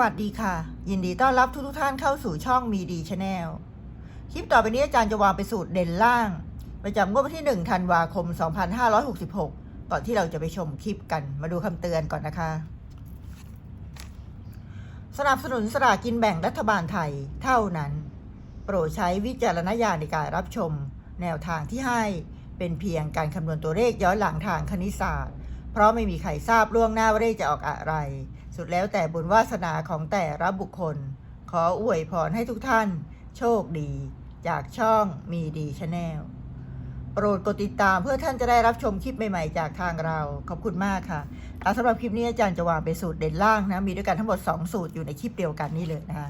วัสดีค่ะ ยินดีต้อนรับทุกทุกท่านเข้าสู่ช่องมีดีชาแนลคลิปต่อไปนี้อาจารย์จะวางไปนสูตรเด่นล่าง ประจำงวดวันที่1ธันวาคม 2566 ก่อนที่เราจะไปชมคลิปกันมาดูคำเตือนก่อนนะคะ สนับสนุนสลากกินแบ่งรัฐบาลไทยเท่านั้น โปรดใช้วิจารณญาณในการรับชม แนวทางที่ให้เป็นเพียงการคำนวณตัวเลขย้อนหลังทางคณิตศาสตร์ เพราะไม่มีใครทราบล่วงหน้าว่าเลขจะออกอะไร สุดแล้วแต่บุญวาสนาของแต่ละบุคคล ขออวยพรให้ทุกท่าน โชคดี จากช่องมีดีชาแนลโปรดกดติดตามเพื่อท่านจะได้รับชมคลิปใหม่ๆ จากทางเรา ขอบคุณมากค่ะสำหรับคลิปนี้อาจารย์จะวางเป็นสูตรเด่นล่างนะ มีด้วยกันทั้งหมด 2 สูตรอยู่ในคลิปเดียวกันนี่เลยนะคะ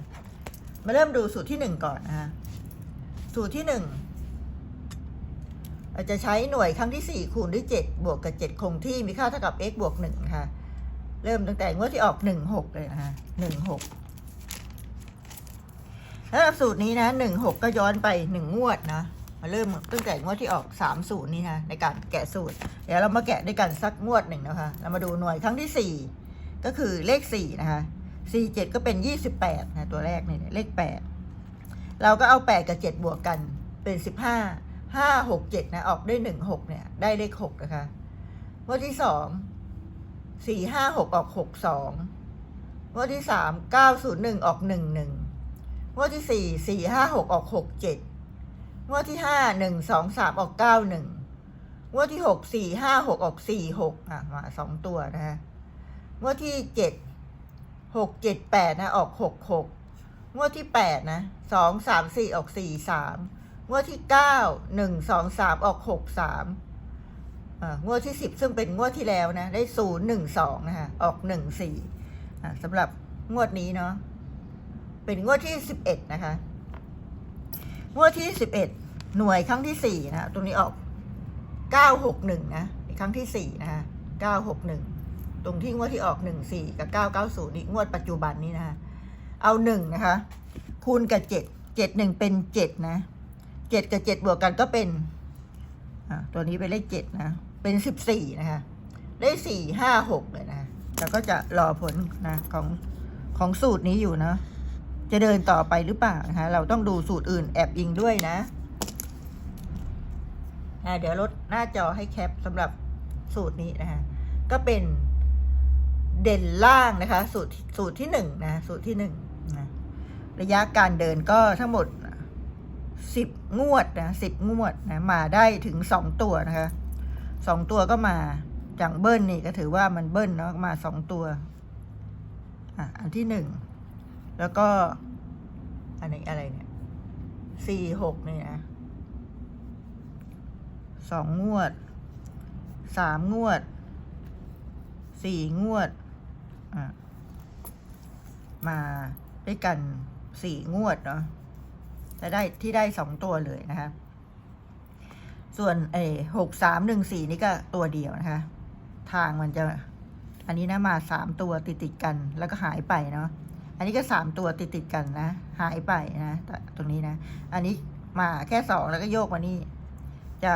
มาเริ่มดูสูตรที่ 1 ก่อนนะคะสูตรที่1เราจะใช้หน่วยครั้งที่ 4 คูณด้วย7บวกกับ 7 คงที่มีค่าเท่ากับ x บวก1ค่ะ เริ่มตั้งแต่งวดที่ออก16เลยนะคะ16แล้วสูตรนี้นะ16ก็ย้อนไป1งวดนะมาเริ่มตั้งแต่งวดที่ออก30นี่นะในการแกะสูตร เดี๋ยวเรามาแกะด้วยกันสักงวดหนึ่งนะคะ เรามาดูหน่วยครั้งที่4ก็คือเลข4นะคะ47ก็เป็น28นะตัวแรกนี่เลข8เราก็เอา8กับ7บวกกันเป็น15 5 6 7นะออกได้1 6เนี่ยได้เลข6นะคะงวดที่ สี่ห้าหกออกหกสองงวดที่สามเก้าศูนย์หนึ่งออกหนึ่งหนึ่งงวดที่สี่สี่ห้าหกออกหกเจ็ดงวดที่ห้าหนึ่งสองสามออกเก้าหนึ่งงวดที่หกสี่ห้าหกออกสี่หกอะมาสองตัวนะฮะงวดที่เจ็ดหกเจ็ดแปดนะออกหกหกงวดที่แปดนะสองสามสี่ออกสี่สามงวดที่เก้าหนึ่งสองสามออกหกสาม งวดที่ 10 ซึ่งเป็นงวดที่แล้วนะ ได้ 0 1 2 นะคะ ออก 1 4อะสำหรับงวดนี้เนาะ เป็นงวดที่ 11 นะคะ งวดที่ 11 หน่วยครั้งที่ 4 นะ ตรงนี้ออก 961 นะครั้งที่ 4 นะคะ 961 ตรงที่งวดที่ออก 14 กับ 990 นี่งวดปัจจุบันนี้นะคะ เอา 1 นะคะ คูณกับ 7 7 1 เป็น 7 นะ 7 กับ 7 บวกกันก็เป็น ตัวนี้เป็นเลข 7 นะ เป็น14นะคะ ได้4 5 6เลยนะแล้วก็จะรอผลนะของของสูตรนี้อยู่นะ จะเดินต่อไปหรือเปล่านะคะเราต้องดูสูตรอื่นแอบยิงด้วยนะอ่าเดี๋ยวลดหน้าจอให้แคปสำหรับสูตรนี้นะคะก็เป็นเด่นล่างนะคะ สูตรสูตรที่หนึ่งนะสูตรที่หนึ่งนะระยะการเดินก็ทั้งหมดสิบงวดนะสิบงวดนะมาได้ถึงสองตัวนะคะ สองตัวก็มาอย่างเบิ้ลนี่ก็ถือว่ามันเบิ้ลเนาะมาสองตัวอะอันที่หนึ่งแล้วก็อันนี้อะไรเนี่ยสี่หกเนี่ยนะสองงวดสามงวดสี่งวดอะมาด้วยกันสี่งวดเนาะจะได้ที่ได้สองตัวเลยนะคะ ส่วนเอหกสามหนึ่งสี่นี่ก็ตัวเดียวนะคะ ทางมันจะ อันนี้นะมาสามตัวติดติดกันแล้วก็หายไปเนาะอันนี้ก็สามตัวติดติดกันนะ หายไปนะแต่ตรงนี้นะ อันนี้มาแค่สองแล้วก็โยกมานี่จะ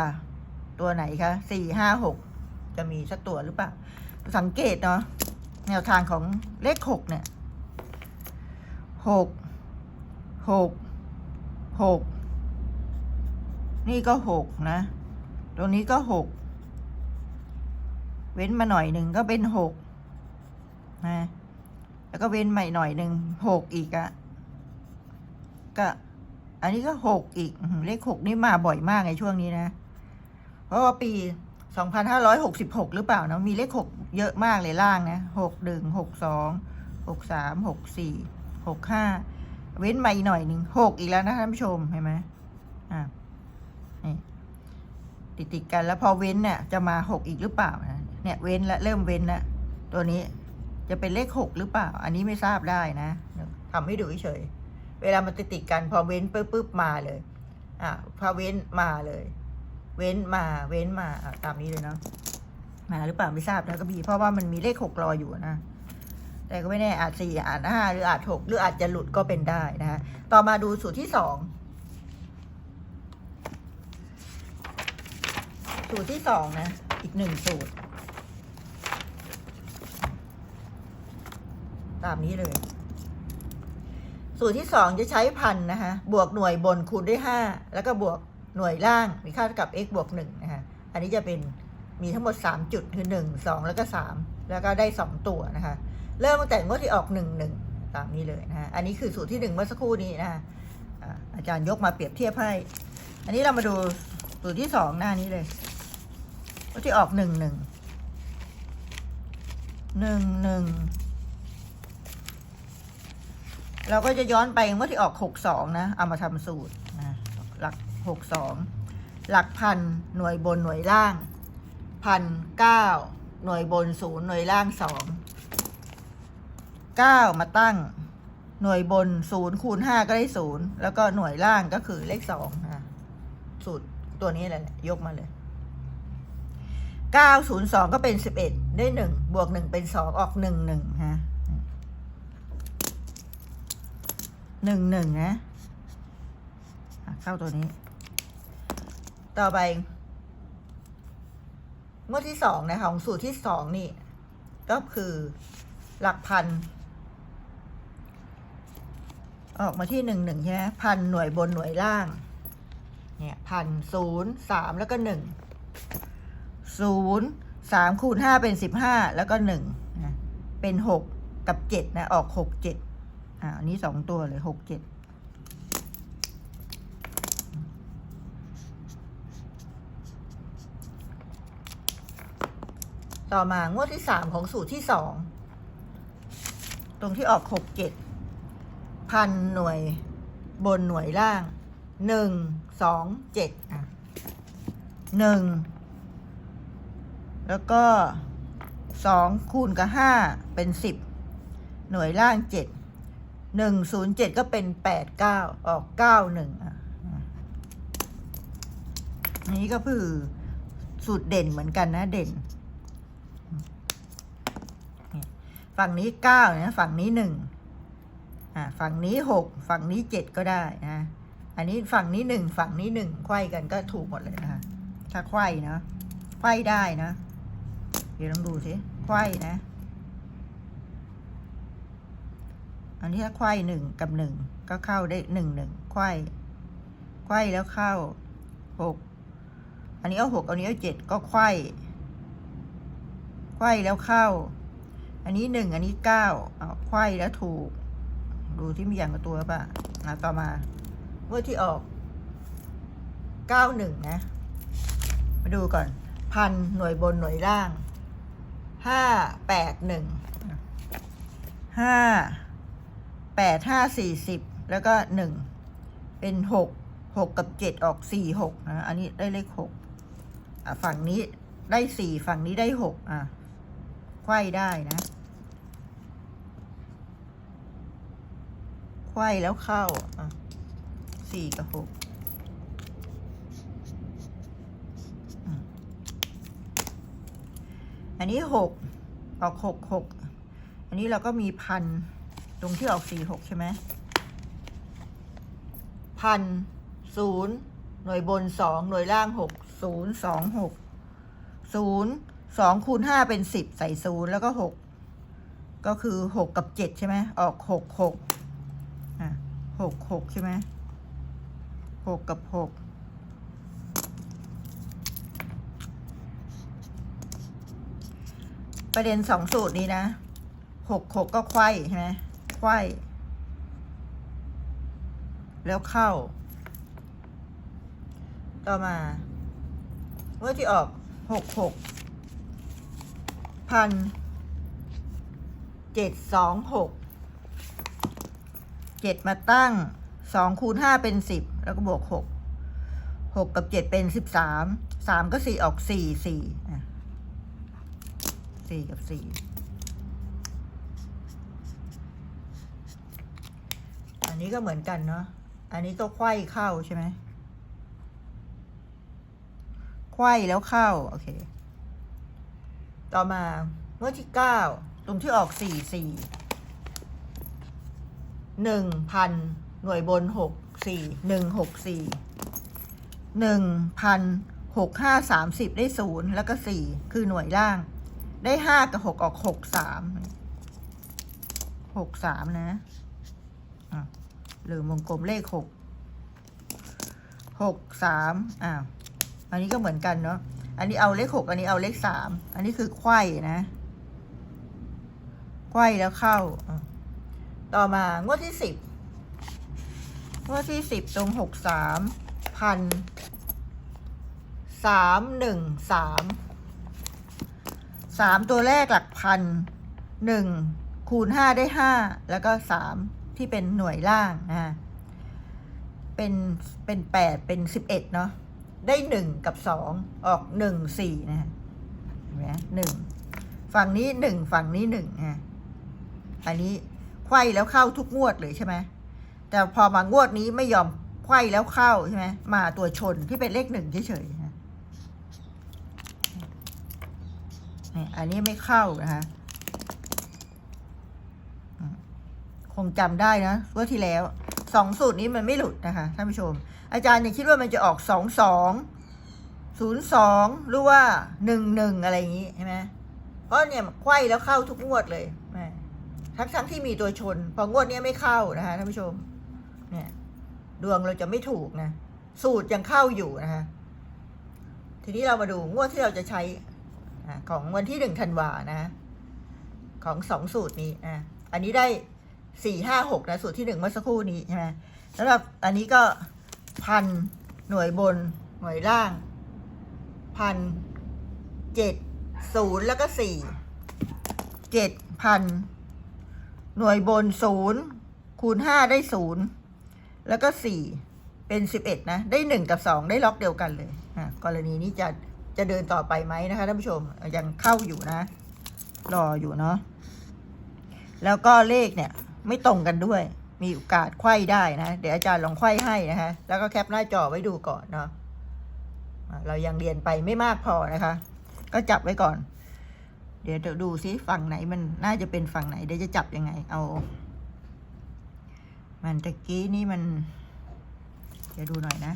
ตัวไหนคะสี่ห้าหกจะมีสักตัวหรือเปล่า สังเกตเนาะแนวทางของเลขหกเนี่ยหกหกหก นี่ก็หกนะ ตรงนี้ก็หก เว้นมาหน่อยหนึ่งก็เป็นหกนะ แล้วก็เว้นใหม่หน่อยหนึ่งหกอีกอะก็อันนี้ก็หกอีก เลขหกนี่มาบ่อยมากในช่วงนี้นะ เพราะว่าปีสองพันห้าร้อยหกสิบหกหรือเปล่านะ มีเลขหกเยอะมากเลยล่างนะหกหนึ่งหกสองหกสามหกสี่หกห้าเว้นมาอีกหน่อยหนึ่งหกอีกแล้วนะท่านผู้ชมเห็นไหมอ่า นี่ติดติดๆกันแล้วพอเว้นเนี่ยจะมาหกอีกหรือเปล่านะเนี่ยเว้นและเริ่มเว้นละตัวนี้จะเป็นเลขหกหรือเปล่า อันนี้ไม่ทราบได้นะเดี๋ยวทำให้ดูเฉยเวลามันติดติดกันพอเว้นปุ๊บปุ๊บมาเลย อะพอเว้นมาเลย เว้นมาเว้นมาตามนี้เลยเนาะมาหรือเปล่าไม่ทราบนะก็บีเพราะว่ามันมีเลขหกรออยู่นะแต่ก็ไม่แน่อาจสี่อาจห้าหรืออาจหกหรืออาจจะหลุดก็เป็นได้นะฮะต่อมาดูสูตรที่สอง สูตรที่สองนะ อีกหนึ่งสูตร ตามนี้เลย สูตรที่สองจะใช้พันนะคะ บวกหน่วยบนคูณด้วยห้าแล้วก็บวกหน่วยล่างมีค่าเท่ากับ x บวกหนึ่งนะคะ อันนี้จะเป็นมีทั้งหมด 3 จุดคือ 1 2 แล้วก็ 3 แล้วก็ได้ 2 ตัวนะคะ เริ่มตั้งแต่งวดที่ออก 1 1 ตามนี้เลยนะคะอันนี้คือสูตรที่ 1 เมื่อสักครู่นี้นะคะอาอาจารย์ยกมาเปรียบเทียบให้ อันนี้เรามาดูสูตรที่ 2 หน้านี้เลย งวดที่ออก1 1 1 1เราก็จะย้อนไปงวดที่ออก62นะ เอามาทำสูตรนะหลัก62หลักพันหน่วยบนหน่วยล่างพันเก้าหน่วยบนศูนย์หน่วยล่างสองเก้ามาตั้งหน่วยบนศูนย์คูณห้าก็ได้ศูนย์แล้วก็หน่วยล่างก็คือเลขสองนะสูตรตัวนี้แหละยกมาเลย เก้าศูนย์สองก็เป็นสิบเอ็ดได้หนึ่งบวกหนึ่งเป็นสองออกหนึ่งหนึ่งฮะหนึ่งหนึ่งนะ เข้าตัวนี้ ต่อไปงวดที่สองนะคะ ของสูตรที่สองนี่ ก็คือหลักพัน ออกมาที่หนึ่งหนึ่งใช่ไหมพันหน่วยบนหน่วยล่าง เนี่ยพันศูนย์สามแล้วก็หนึ่ง ศูนย์สามคูณห้าเป็นสิบห้าแล้วก็หนึ่งนะเป็นหกกับเจ็ดนะออกหกเจ็ดอ่าอันนี้สองตัวเลยหกเจ็ดต่อมางวดที่สามของสูตรที่สองตรงที่ออกหกเจ็ดพันหน่วยบนหน่วยล่างหนึ่งสองเจ็ดอะหนึ่ง แล้วก็สองคูณกับห้าเป็นสิบหน่วยล่างเจ็ดหนึ่งศูนย์เจ็ดก็เป็นแปดเก้าออกเก้าหนึ่งอะนี่ก็คือสูตรเด่นเหมือนกันนะเด่น ฝั่งนี้เก้านะฝั่งนี้หนึ่งอ่าฝั่งนี้หกฝั่งนี้เจ็ดก็ได้นะอันนี้ฝั่งนี้หนึ่งฝั่งนี้หนึ่งไขว้กันก็ถูกหมดเลยนะคะถ้าไขว้นะไขว้ได้นะ เดี๋ยวลองดูสิไขว้นะ อันนี้ถ้าไขว้หนึ่งกับหนึ่งก็เข้าได้หนึ่งหนึ่งไขว้ไขว้แล้วเข้าหกอันนี้เอาหกอันนี้เอาเจ็ดก็ไขว้ไขว้แล้วเข้า อันนี้หนึ่งอันนี้เก้าเอาไขว้แล้วถูก ดูที่มีอย่างกับตัวป่ะอะต่อมาเมื่อที่ออกเก้าหนึ่งนะ มาดูก่อน พันหน่วยบนหน่วยล่าง ห้าแปดหนึ่งห้าแปดห้าสี่สิบแล้วก็หนึ่งเป็นหกหกกับเจ็ดออกสี่หกนะอันนี้ได้เลขหกฝั่งนี้ได้สี่ฝั่งนี้ได้หกอะไขว้ได้นะไขว้แล้วเข้าอะสี่กับหกอืม อันนี้หกออกหกหกอันนี้เราก็มีพันตรงที่ออกสี่หกใช่ไหมพันศูนย์หน่วยบนสองหน่วยล่างหกศูนย์สองหกศูนย์สองคูณห้าเป็นสิบใส่ศูนย์แล้วก็หกก็คือหกกับเจ็ดใช่ไหมออกหกหกอะหกหกใช่ไหมหกกับหก ประเด็นสองสูตรนี้นะหกหกก็ไขว้ใช่ไหมไขว้ แล้วเข้า ต่อมาเมื่อที่ออกหกหกพันเจ็ดสองหกเจ็ดมาตั้งสองคูณห้าเป็นสิบแล้วก็บวกหกหกกับเจ็ดเป็นสิบสามสามก็สี่ออกสี่สี่ สี่กับสี่อันนี้ก็เหมือนกันเนาะอันนี้ตัวไข้เข้าใช่ไหมไข้แล้วเข้า โอเค ต่อมาเมื่อที่เก้าตรงที่ออกสี่สี่หนึ่งพันหน่วยบนหกสี่หนึ่งหกสี่หนึ่งพันหกห้าสามสิบได้ศูนย์แล้วก็สี่คือหน่วยล่าง ได้ห้ากับหกออกหกสามหกสามนะอะหรือวงกลมเลขหกหกสามอ้าวอันนี้ก็เหมือนกันเนาะอันนี้เอาเลขหกอันนี้เอาเลขสามอันนี้คือไขว้นะไขว้แล้วเข้า ต่อมางวดที่สิบงวดที่สิบตรงหกสามพันสามหนึ่งสาม สามตัวแรกหลักพันหนึ่งคูณห้าได้ห้าแล้วก็สามที่เป็นหน่วยล่างนะเป็นเป็นแปดเป็นสิบเอ็ดเนาะได้หนึ่งกับสองออกหนึ่งสี่นะเห็นไหมหนึ่งฝั่งนี้หนึ่งฝั่งนี้หนึ่งฮะอันนี้ไขว้แล้วเข้าทุกงวดเลยใช่ไหมแต่พอมางวดนี้ไม่ยอมไขว้แล้วเข้าใช่ไหมมาตัวชนที่เป็นเลขหนึ่งเฉยๆ นี่อันนี้ไม่เข้านะคะคงจำได้นะว่าที่แล้วสองสูตรนี้มันไม่หลุดนะคะท่านผู้ชม อาจารย์ยังคิดว่ามันจะออกสองสองศูนย์สองหรือว่าหนึ่งหนึ่งอะไรอย่างนี้ใช่ไหมเพราะเนี่ยไขว้แล้วเข้าทุกงวดเลยทั้งทั้งที่มีตัวชน พองวดนี้ไม่เข้านะคะท่านผู้ชม เนี่ย ดวงเราจะไม่ถูกนะ สูตรยังเข้าอยู่นะคะทีนี้เรามาดูงวดที่เราจะใช้ ของวันที่หนึ่งธันวานะ ของสองสูตรนี้อะอันนี้ได้สี่ห้าหกนะสูตรที่หนึ่งเมื่อสักครู่นี้ใช่ไหมสำหรับอันนี้ก็พันหน่วยบนหน่วยล่างพันเจ็ดศูนย์แล้วก็สี่เจ็ดพันหน่วยบนศูนย์คูณห้าได้ศูนย์แล้วก็สี่เป็นสิบเอ็ดนะ ได้หนึ่งกับสองได้ล็อกเดียวกันเลยอะกรณีนี้จะ จะเดินต่อไปไหมนะคะท่านผู้ชมยังเข้าอยู่นะ รออยู่เนาะแล้วก็เลขเนี่ยไม่ตรงกันด้วย มีโอกาสไขว้ได้นะ เดี๋ยวอาจารย์ลองไขว้ให้นะคะแล้วก็แคปหน้าจอไว้ดูก่อนเนาะอะเรายังเรียนไปไม่มากพอนะคะ ก็จับไว้ก่อน เดี๋ยวดูซิฝั่งไหนมันน่าจะเป็นฝั่งไหนเดี๋ยวจะจับยังไง เอา มันตะกี้นี่มัน เดี๋ยวดูหน่อยนะ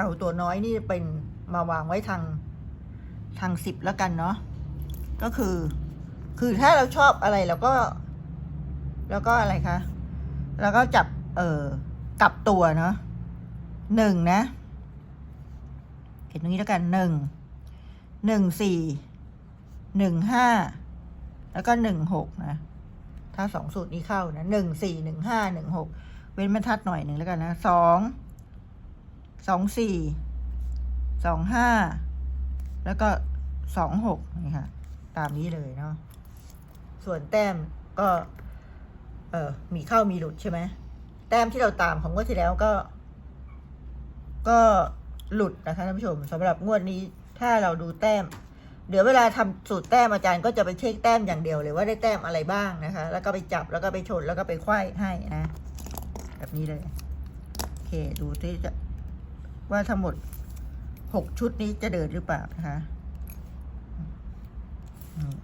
เต่าตัวน้อยนี่เป็นมาวางไว้ทางทางสิบแล้วกันเนาะก็คือ คือถ้าเราชอบอะไรเราก็ แล้วก็อะไรคะแล้วก็จับ เออกลับตัวเนาะหนึ่งนะเขียนตรงนี้แล้วกันหนึ่งหนึ่งสี่หนึ่งห้าแล้วก็หนึ่งหกนะถ้าสองสูตรนี้เข้านะหนึ่งสี่หนึ่งห้าหนึ่งหกเว้นบรรทัดหน่อยหนึ่งแล้วกันนะสอง สองสี่สองห้าแล้วก็สองหกนี่ค่ะ ตามนี้เลยเนาะส่วนแต้มก็ เออมีเข้ามีหลุดใช่ไหมแต้มที่เราตามของงวดที่แล้วก็ ก็หลุดนะคะท่านผู้ชมสำหรับงวดนี้ถ้าเราดูแต้ม เดี๋ยวเวลาทำสูตรแต้มอาจารย์ก็จะไปเช็คแต้มอย่างเดียวเลยว่าได้แต้มอะไรบ้างนะคะ แล้วก็ไปจับแล้วก็ไปชนแล้วก็ไปไขว้ให้นะ แบบนี้เลย โอเค ดูที่จะ ว่าทั้งหมดหกชุดนี้จะเดินหรือเปล่านะคะอืม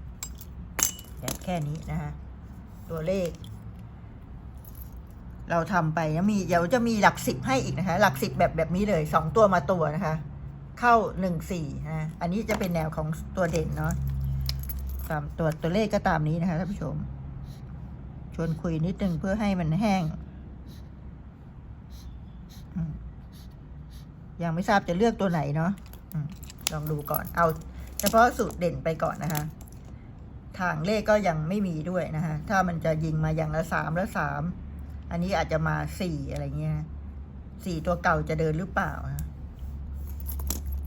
แบบแค่นี้นะคะตัวเลข เราทำไปนะมีเดี๋ยวจะมีหลักสิบให้อีกนะคะ หลักสิบแบบแบบนี้เลยสองตัวมาตัวนะคะ เข้าหนึ่งสี่นะอันนี้จะเป็นแนวของตัวเด่นเนาะตามตัวตัวเลขก็ตามนี้นะคะท่านผู้ชม ชวนคุยนิดนึงเพื่อให้มันแห้งอืม ยังไม่ทราบจะเลือกตัวไหนเนาะอลองดูก่อน เอาเฉพาะสูตรเด่นไปก่อนนะคะ ทางเลขก็ยังไม่มีด้วยนะคะ ถ้ามันจะยิงมาอย่างละสามละสาม อันนี้อาจจะมาสี่อะไรเงี้ยสี่ตัวเก่าจะเดินหรือเปล่านะ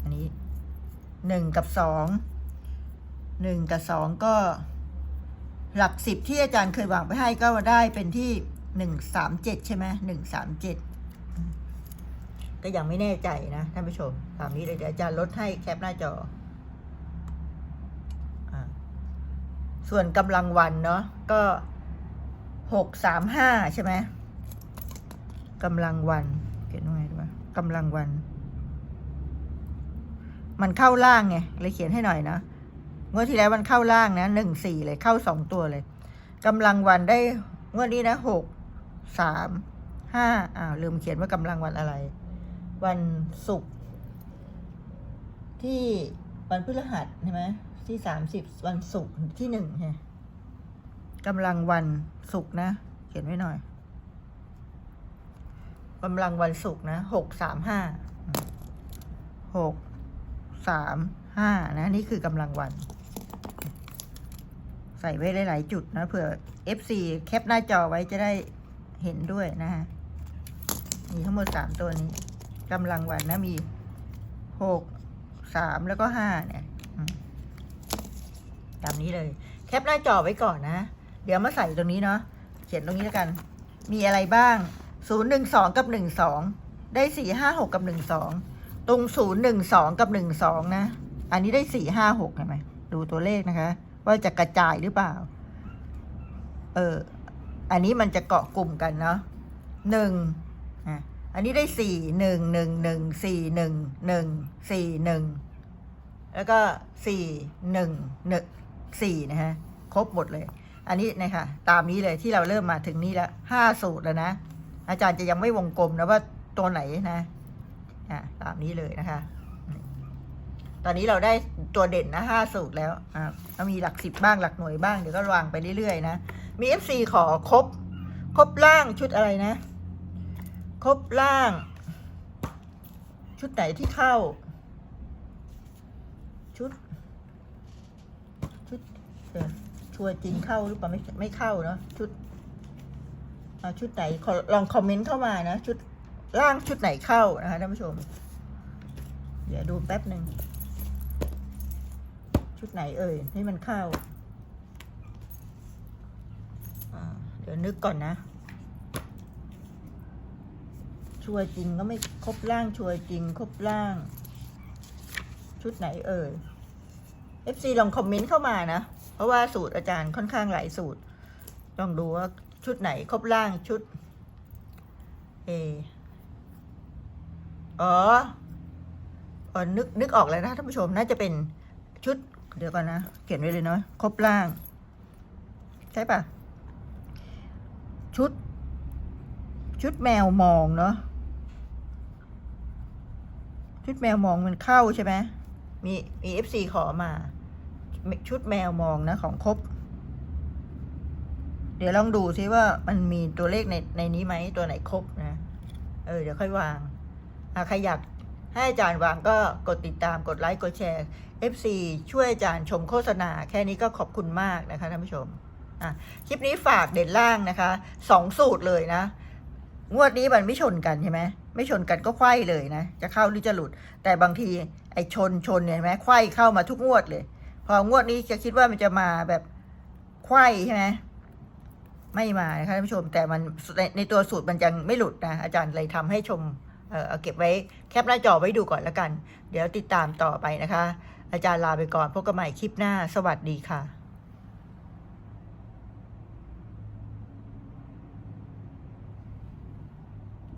อันนี้หนึ่งกับสองหนึ่งกับสองก็ หลักสิบที่อาจารย์เคยวางไปให้ก็ได้เป็นที่หนึ่งสามเจ็ดใช่ไหมหนึ่งสามเจ็ด ก็ยังไม่แน่ใจนะท่านผู้ชมตามนี้เดี๋ยวอาจารย์ลดให้แคปหน้าจออส่วนกำลังวันเนาะก็หกสามห้าใช่ไหมกำลังวันเขียนว่าไงดีวะกำลังวัน มันเข้าล่างไงเลยเขียนให้หน่อยนะงวดที่แล้วมันเข้าล่างนะหนึ่งสี่เลยเข้าสองตัวเลยกำลังวันได้งวดนี้นะหกสามห้าอ้าวลืมเขียนว่ากำลังวันอะไร วันศุกร์ที่วันพฤหัสใช่ไหมที่สามสิบวันศุกร์ที่หนึ่งใช่กำลังวันศุกร์นะ เขียนไว้หน่อยกำลังวันศุกร์นะหกสามห้าหกสามห้านะ นี่คือกำลังวัน ใส่ไว้หลาย ๆ จุดนะเผื่อ FC แคปหน้าจอไว้จะได้เห็นด้วยนะฮะมีทั้งหมดสามตัวนี้ กำลังวันนะมีหกสามแล้วก็ห้าเนี่ยตามนี้เลย แคปหน้าจอไว้ก่อนนะ เดี๋ยวมาใส่ตรงนี้เนาะเขียนตรงนี้แล้วกัน มีอะไรบ้างศูนย์หนึ่งสองกับหนึ่งสองได้สี่ห้าหกกับหนึ่งสองตรงศูนย์หนึ่งสองกับหนึ่งสองนะ อันนี้ได้สี่ห้าหกเห็นไหมดูตัวเลขนะคะ ว่าจะกระจายหรือเปล่า เออ อันนี้มันจะเกาะกลุ่มกันเนาะหนึ่ง อันนี้ได้สี่หนึ่งหนึ่งหนึ่งสี่หนึ่งหนึ่งสี่หนึ่งแล้วก็สี่หนึ่งหนึ่งสี่นะฮะครบหมดเลย อันนี้นะคะตามนี้เลยที่เราเริ่มมาถึงนี้แล้วห้าสูตรแล้วนะ อาจารย์จะยังไม่วงกลมนะว่าตัวไหนนะอะตามนี้เลยนะคะ ตอนนี้เราได้ตัวเด่นนะห้าสูตรแล้วอ่ามีหลักสิบบ้างหลักหน่วยบ้างเดี๋ยวก็วางไปเรื่อยๆนะมีเอฟซีขอครบครบล่างชุดอะไรนะ รบล่าง ชุดไหนที่เข้า ชุด ชุดชัวร์จริงเข้าหรือเปล่าไม่ไม่เข้าเนาะชุดชุดไหนลองคอมเมนต์เข้ามานะ ชุดล่างชุดไหนเข้านะคะท่านผู้ชม เดี๋ยวดูแป๊บหนึ่งชุดไหนเอ่ยให้มันเข้าเดี๋ยวนึกก่อนนะ ชัวจริงก็ไม่ครบล่างชัวจริง ครบล่าง ชุดไหนเอ่ย FC ลองคอมเมนต์เข้ามานะ เพราะว่าสูตรอาจารย์ค่อนข้างหลายสูตร ลองดูว่าชุดไหนครบล่างชุดเออ๋ออนึกนึกออกแล้วนะท่านผู้ชมน่าจะเป็นชุด เดี๋ยวก่อนนะ เขียนไว้เลยเนาะครบล่าง ใช่ปะชุด ชุดแมวมองเนาะ ชุดแมวมองมันเข้าใช่ไหมมีมีเอฟซีขอมา ชุดแมวมองนะของครบ เดี๋ยวลองดูซิว่ามันมีตัวเลขในในนี้ไหมตัวไหนครบนะ เออเดี๋ยวค่อยวางอะใครอยากให้อาจารย์วางก็กดติดตามกดไลค์กดแชร์ FC ช่วยอาจารย์ชมโฆษณา แค่นี้ก็ขอบคุณมากนะคะท่านผู้ชมอะคลิปนี้ฝากเด่นล่างนะคะสองสูตรเลยนะ งวดนี้มันไม่ชนกันใช่ไหม ไม่ชนกันก็ไขว้เลยนะ จะเข้าหรือจะหลุด แต่บางทีไอ้ชนชนเนี่ยไหมไขว้เข้ามาทุกงวดเลย พองวดนี้จะคิดว่ามันจะมาแบบไขว้ใช่ไหมไม่มานะคะท่านผู้ชม แต่มันในในตัวสูตรมันยังไม่หลุดนะ อาจารย์เลยทำให้ชมเออเอเก็บไว้แคปหน้าจอไว้ดูก่อนแล้วกัน เดี๋ยวติดตามต่อไปนะคะ อาจารย์ลาไปก่อนพบกันใหม่คลิปหน้า สวัสดีค่ะ